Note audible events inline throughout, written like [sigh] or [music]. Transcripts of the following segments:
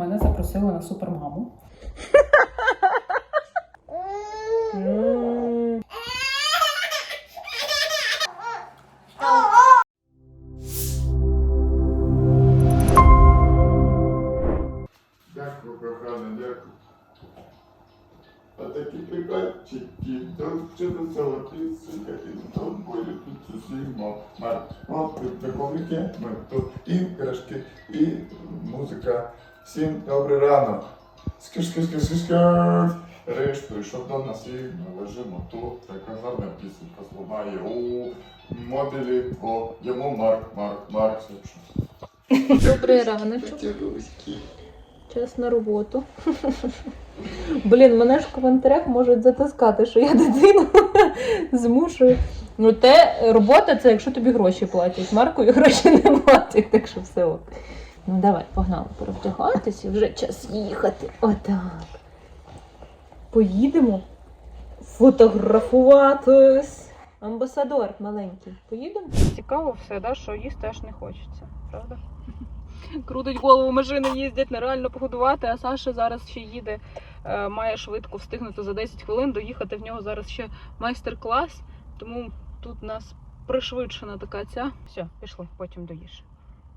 Мене запросили на супермаму. Дякую, кохана, дякую. А такі прикольчики, то що до цього пісенька, і то болі тут усімо. От тут прикольники, ми тут. Всім добрий ранок. скиш скиш скиш скиш скиш Риш прийшов до нас і ми лежимо тут. Така гарна пісенька сломає у мобілі, о, йому Марк, Марк, Марк, все що. Добрий раночок. Час на роботу. Блін, мене ж в коментарях можуть затискати, що я дитину [laughs] змушую. Ну, те робота це якщо тобі гроші платять. Маркові гроші не платять, так що все ок. Ну давай, погнали перевдягатися, вже час їхати. Отак. Поїдемо фотографуватись. Амбасадор маленький. Поїдемо? Цікаво все, да, що їсти аж не хочеться, правда? [laughs] Крутить голову, машини їздять, нереально погодувати, а Саша зараз ще їде, е, має швидко встигнути за 10 хвилин доїхати. В нього зараз ще майстер-клас, тому тут у нас пришвидшена така ця. Все, пішли, потім доїш.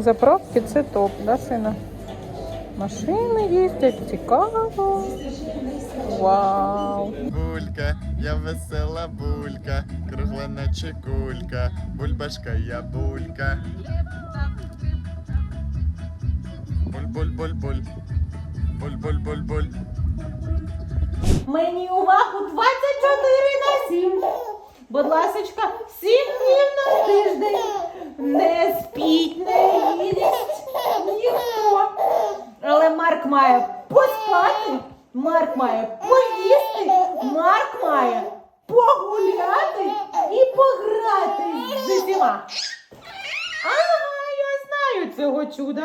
Заправки це топ, да, сина? Машини їздять, цікаво. Вау. Булька, я весела булька, кругла наче кулька, бульбашка я булька. Буль-буль-буль-буль. Буль-буль-буль-буль. Мені увагу 24 на 7. Будь ласочка, 7 днів на тиждень. Не спіть, не їсть ніхто. Але Марк має поспати, Марк має поїсти, Марк має погуляти і пограти з усіма. Ага, я знаю цього чуда.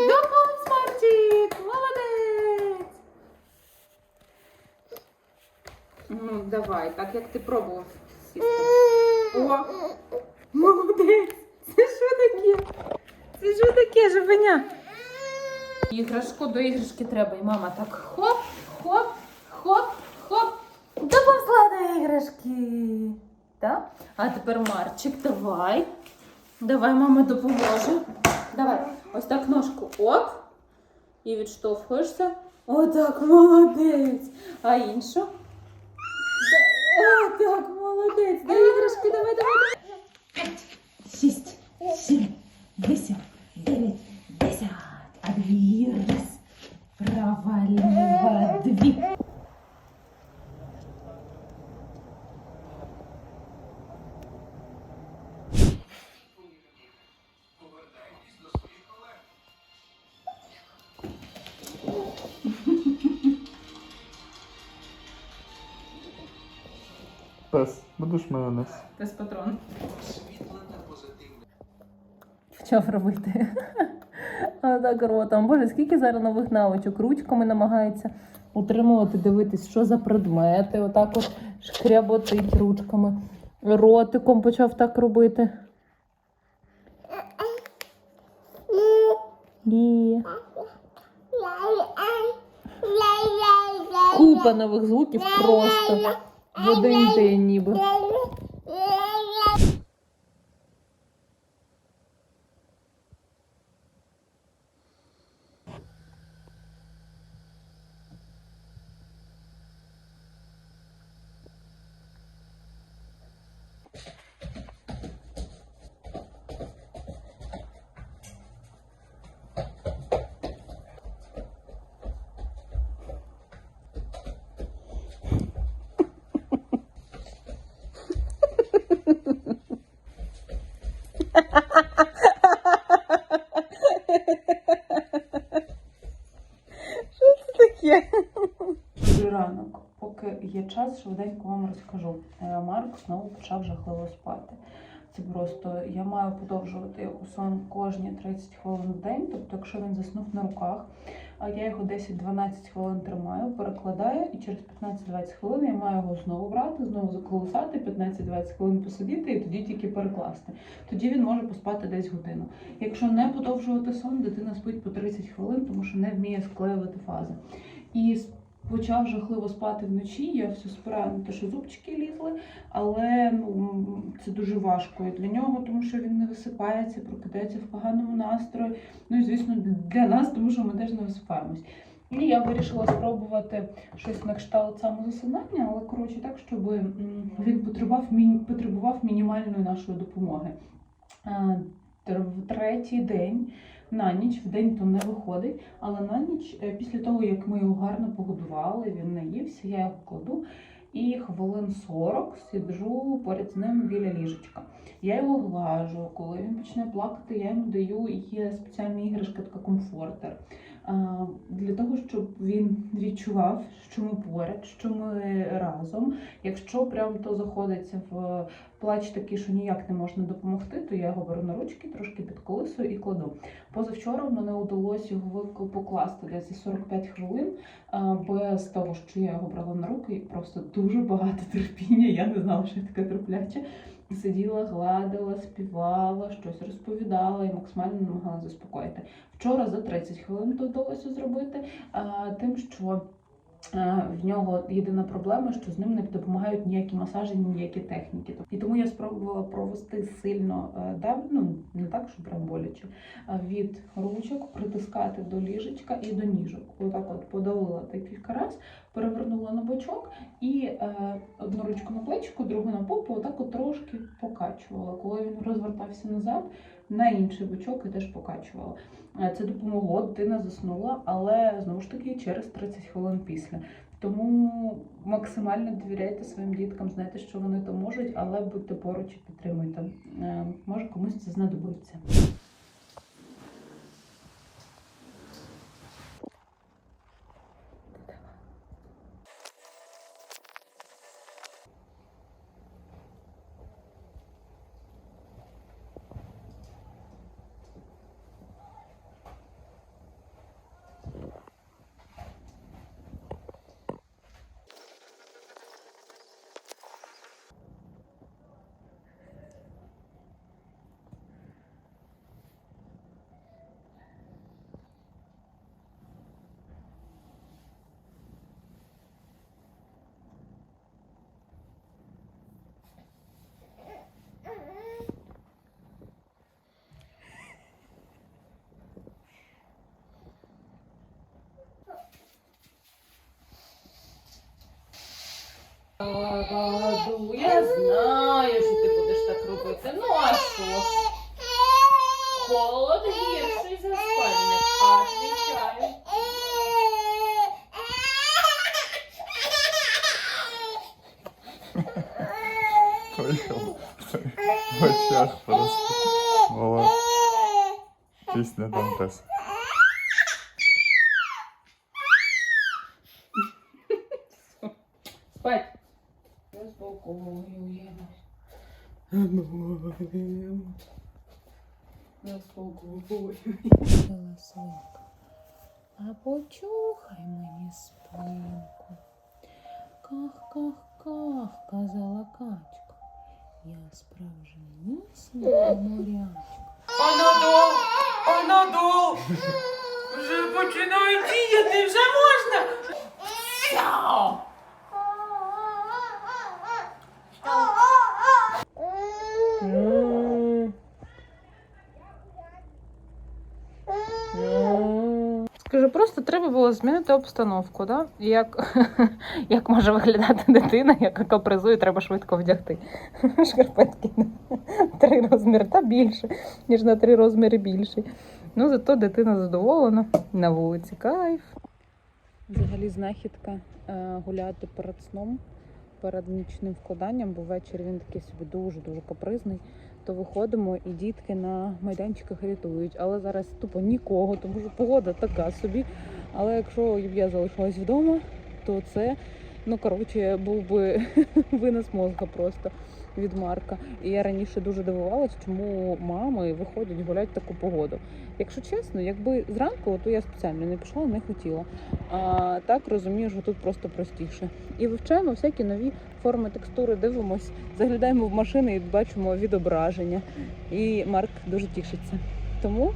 Допомз, Мартік, молодець. Ну, давай, так як ти пробував сісти. О, молодець. Це що таке? Це що таке, живеня? Іграшку до іграшки треба. І мама так хоп, хоп, хоп, хоп. Доповзла до іграшки. Так? А тепер Марчик, давай. Давай, мама допоможе. Давай. Ось так ножку. Оп. І відштовхуєшся. Отак, молодець. А іншу? О, так, молодець. Дай іграшки, давай, давай. Шість, сім, вісім, дев'ять, десять. А дві раз. Права, ліва, дві. Пес, будеш майонез? Без патрон. Почав робити. А так ротом. Боже, скільки зараз нових навичок. Ручками намагається утримувати, дивитись, що за предмети. Отак от шкряботить ручками. Ротиком почав так робити. Ні. Купа нових звуків просто в один день ніби. Таке? Добрий ранок. Поки є час, швиденько вам розкажу. Е, Марк знову почав жахливо спати. Це просто я маю подовжувати його сон кожні 30 хвилин в день. Тобто, якщо він заснув на руках, я його 10-12 хвилин тримаю, перекладаю, і через 15-20 хвилин я маю його знову брати, знову заколосати, 15-20 хвилин посидіти і тоді тільки перекласти. Тоді він може поспати десь годину. Якщо не подовжувати сон, дитина спить по 30 хвилин, тому що не вміє склеювати фази. І почав жахливо спати вночі. Я все спираю на те, що зубчики лізли, але ну, це дуже важко і для нього, тому що він не висипається, прокидається в поганому настрої. Ну і звісно, для нас, тому що ми теж не висипаємось. І я вирішила спробувати щось на кшталт самозасинання, але коротше так, щоб він потребував, потребував мінімальної нашої допомоги. Е, Третій день на ніч, в день то не виходить, але на ніч, е, після того, як ми його гарно погодували, він наївся, я його кладу і хвилин 40 сиджу поряд з ним біля ліжечка. Я його глажу, коли він почне плакати, я йому даю є спеціальна іграшка, така комфортер. Для того, щоб він відчував, що ми поряд, що ми разом. Якщо прям то заходиться в плач такий, що ніяк не можна допомогти, то я його беру на ручки, трошки підколисую і кладу. Позавчора в мене вдалося його покласти десь за 45 хвилин без того, що я його брала на руки, і просто дуже багато терпіння. Я не знала, що я така терпляча. Сиділа, гладила, співала, щось розповідала і максимально намагалася заспокоїти. Вчора за 30 хвилин то вдалося зробити, а, тим, що в нього єдина проблема, що з ним не допомагають ніякі масажі, ніякі техніки. І тому я спробувала провести сильно е, ну не так, що прям боляче, від ручок притискати до ліжечка і до ніжок. Отак от подавила декілька раз, перевернула на бочок і е, одну ручку на плечику, другу на попу, отак от трошки покачувала. Коли він розвертався назад, на інший бочок і теж покачувала. Е, Це допомогло, дитина заснула, але знову ж таки через 30 хвилин після. Тому максимально довіряйте своїм діткам, знайте, що вони то можуть, але будьте поруч і підтримуйте. Е, Може комусь це знадобиться. Ладу, я знаю, що ти будеш так робити. Ну а що? Холод гірший за спальник, а відвічаю. Поїхав. В очах просто. Була пісня Дантеса. Заспокоюємось. А. Почухай мені спинку. Ках, ках, ках, казала качка. Я справжнісінька морячка. Анадол! Анадол! Вже починає діяти, вже можна! Скажи, просто треба було змінити обстановку, да? Як, [laughs] як може виглядати дитина, яка капризує, треба швидко вдягти. [laughs] Шкарпетки три розміри та більше, ніж на три розміри більші. Ну, зато дитина задоволена на вулиці. Кайф. Взагалі знахідка е, гуляти перед сном, перед нічним вкладанням, бо ввечері він такий собі дуже-дуже капризний. То виходимо і дітки на майданчиках рятують. Але зараз тупо нікого, тому що погода така собі. Але якщо б я залишилась вдома, то це, ну коротше, був би [laughs] винос мозга просто від Марка. І я раніше дуже дивувалась, чому мами виходять гуляти таку погоду. Якщо чесно, якби зранку, то я спеціально не пішла, не хотіла. А так розумію, що тут просто простіше. І вивчаємо всякі нові форми, текстури, дивимось, заглядаємо в машини і бачимо відображення. І Марк дуже тішиться. Тому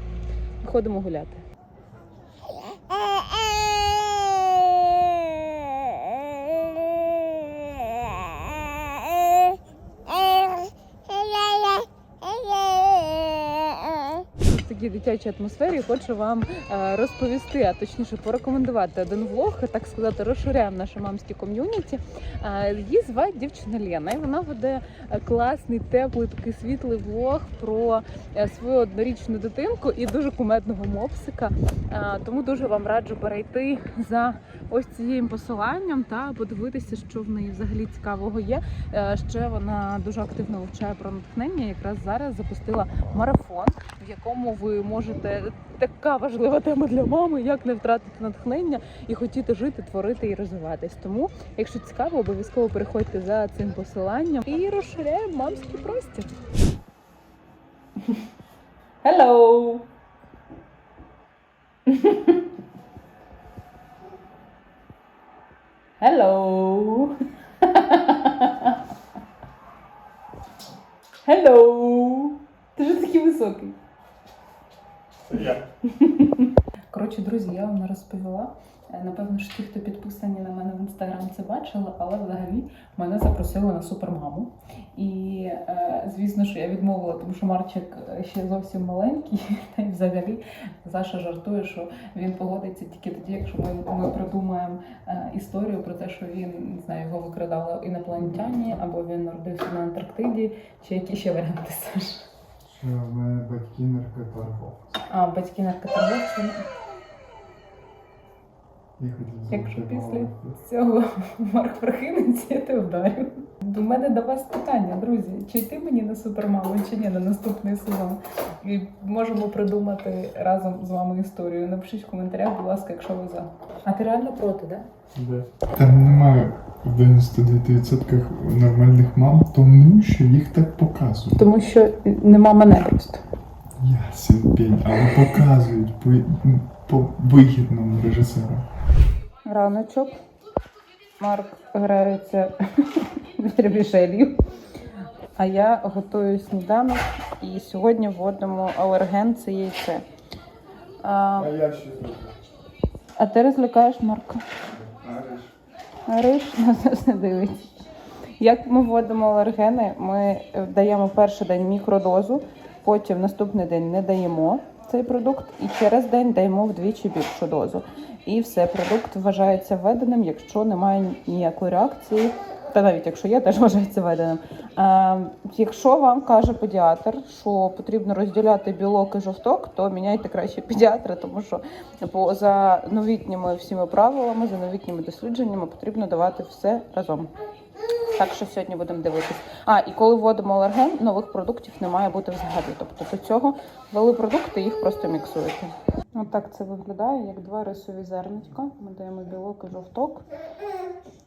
ходимо гуляти. Дитячій атмосфері хочу вам е, розповісти, а точніше порекомендувати один влог, так сказати, розширяємо наше мамське ком'юніті. Е, Її звати дівчина Лена, і вона веде е, класний, теплий, такий світлий влог про свою однорічну дитинку і дуже кумедного мопсика. Тому дуже вам раджу перейти за ось цим посиланням та подивитися, що в неї взагалі цікавого є. Ще вона дуже активно вивчає про натхнення. Якраз зараз запустила марафон, в якому ви можете така важлива тема для мами, як не втратити натхнення і хотіти жити, творити і розвиватись. Тому, якщо цікаво, обов'язково переходьте за цим посиланням і розширяємо мамський простір. Hello! Hello! Hello! Ти ж такий високий. Я. Коротше, друзі, я вам не розповіла. Е, Напевно, що ті, хто підписані на мене в інстаграм, це бачили, але взагалі мене запросили на супермаму. І е, звісно, що я відмовила, тому що Марчик ще зовсім маленький. [laughs] Та й взагалі Саша жартує, що він погодиться тільки тоді, якщо ми, ми придумаємо е, історію про те, що він не знаю, його викрадали інопланетяні, або він народився на Антарктиді, чи які ще варіанти Саш. Що в мене батьки наркоторговці. А батьки наркоторговці. Я Якщо після цього [laughs] Марк прохинеться, я тебе вдарю. У мене до вас питання, друзі. Чи йти мені на супермаму, чи ні на наступний сезон? І можемо придумати разом з вами історію. Напишіть в коментарях, будь ласка, якщо ви за. А ти реально проти, да? Де? Там немає в 99% нормальних мам, тому що їх так показують. Тому що нема мене просто. Ясен пень, але показують по, по вигідному режисеру. Раночок. Марк грається вірбішелью. А я готую сніданок і сьогодні вводимо алерген це яйце. А, я що а ти розлякаєш Марка? Ариш. Риш на нас не дивиться. Як ми вводимо алергени, ми е, даємо перший день мікродозу, потім наступний день не даємо цей продукт, і через день даємо вдвічі більшу дозу. І все, продукт вважається введеним, якщо немає ніякої реакції. Та навіть якщо є, теж [laughs] вважається введеним. Е, якщо вам каже педіатр, що потрібно розділяти білок і жовток, то міняйте краще педіатра, тому що по за новітніми всіми правилами, за новітніми дослідженнями потрібно давати все разом. Так що сьогодні будемо дивитись. А, і коли вводимо алерген, нових продуктів не має бути взагалі. Тобто до цього ввели продукти, їх просто міксуєте. Отак це виглядає, як два рисові зернятка. Ми даємо білок і жовток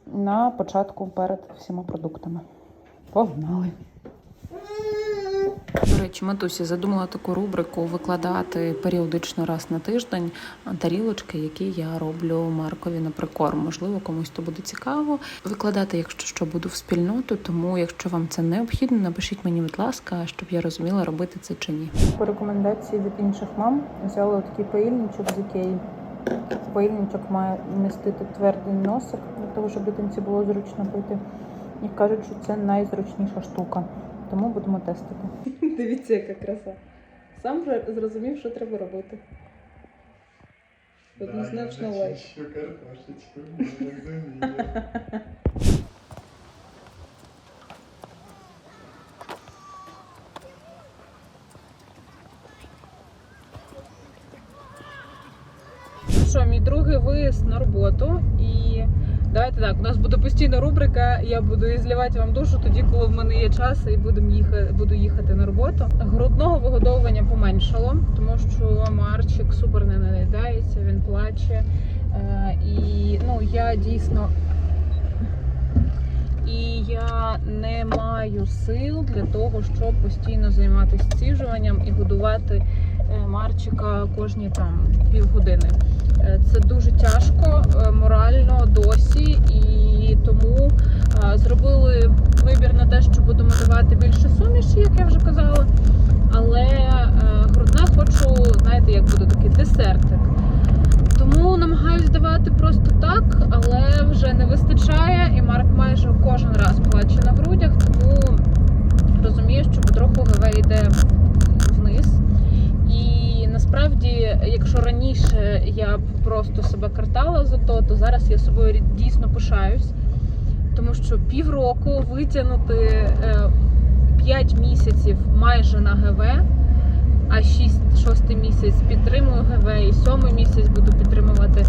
на початку перед всіма продуктами. Погнали! Речі, матусі задумала таку рубрику викладати періодично раз на тиждень тарілочки, які я роблю Маркові на прикорм. Можливо, комусь то буде цікаво. Викладати, якщо що, буду в спільноту. Тому, якщо вам це необхідно, напишіть мені, будь ласка, щоб я розуміла, робити це чи ні. По рекомендації від інших мам взяла такий паїльничок з Ікеї. Паїльничок має містити твердий носик для того, щоб дитинці було зручно пити. І кажуть, що це найзручніша штука. Тому будемо тестити. [laughs] Дивіться, яка краса. Сам вже зрозумів, що треба робити. Однозначно лайк. Що картошечку. Що, мій другий виїзд на роботу. Давайте так, у нас буде постійна рубрика. Я буду зливати вам душу тоді, коли в мене є час і будемо їхати, буду їхати на роботу. Грудного вигодовування поменшало, тому що Марчик супер не наїдається, він плаче. Е, і ну я дійсно. І я не маю сил для того, щоб постійно займатися ціжуванням і годувати е, Марчика кожні там півгодини. Е, Це дуже тяжко е, морально досі, і тому е, зробили вибір на те, що будемо давати більше суміші, як я вже казала. Але грудне хочу, знаєте, як буде такий десертик. Тому намагаюсь давати просто так, але вже не вистачає, і Марк майже кожен раз плаче на грудях, тому розумію, що потроху ГВ йде насправді, якщо раніше я б просто себе картала за то, то зараз я собою дійсно пишаюсь, тому що півроку витягнути 5 місяців майже на ГВ, а 6, 6 місяць підтримую ГВ і 7 місяць буду підтримувати.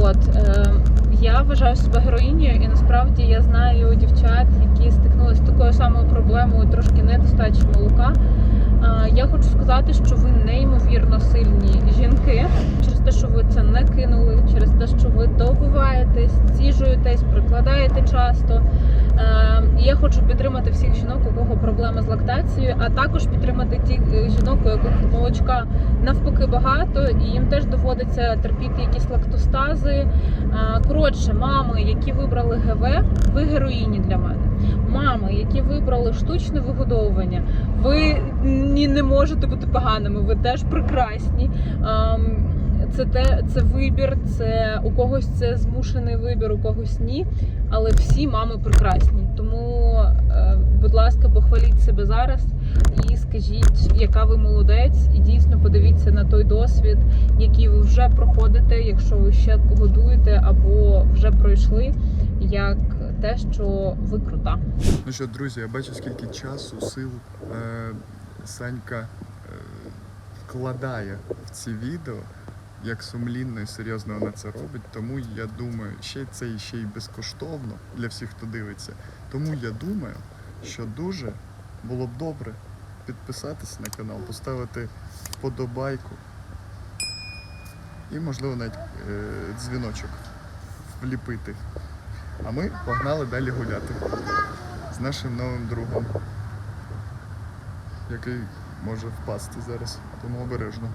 От е, я вважаю себе героїнею, і насправді я знаю дівчат, які стикнулися з такою самою проблемою, трошки недостачі молока. Я хочу сказати, що ви неймовірно сильні жінки через те, що ви це не кинули, через те, що ви добиваєтесь, ціжуєтесь, прикладаєте часто. Е, і Я хочу підтримати всіх жінок, у кого проблеми з лактацією, а також підтримати тих е, жінок, у яких молочка навпаки багато, і їм теж доводиться терпіти якісь лактостази. Е, Коротше, мами, які вибрали ГВ, ви героїні для мене. Мами, які вибрали штучне вигодовування, ви не можете бути поганими, ви теж прекрасні. Ем, Це те, це вибір, це у когось це змушений вибір, у когось ні. Але всі мами прекрасні. Тому, е, будь ласка, похваліть себе зараз і скажіть, яка ви молодець, і дійсно подивіться на той досвід, який ви вже проходите, якщо ви ще годуєте або вже пройшли, як те, що ви крута. Ну що, друзі, я бачу, скільки часу, сил е, Санька е, вкладає в ці відео, як сумлінно і серйозно вона це робить. Тому я думаю, ще це ще й безкоштовно для всіх, хто дивиться. Тому я думаю, що дуже було б добре підписатися на канал, поставити вподобайку і, можливо, навіть е, дзвіночок вліпити. А ми погнали далі гуляти з нашим новим другом, який може впасти зараз, тому обережно.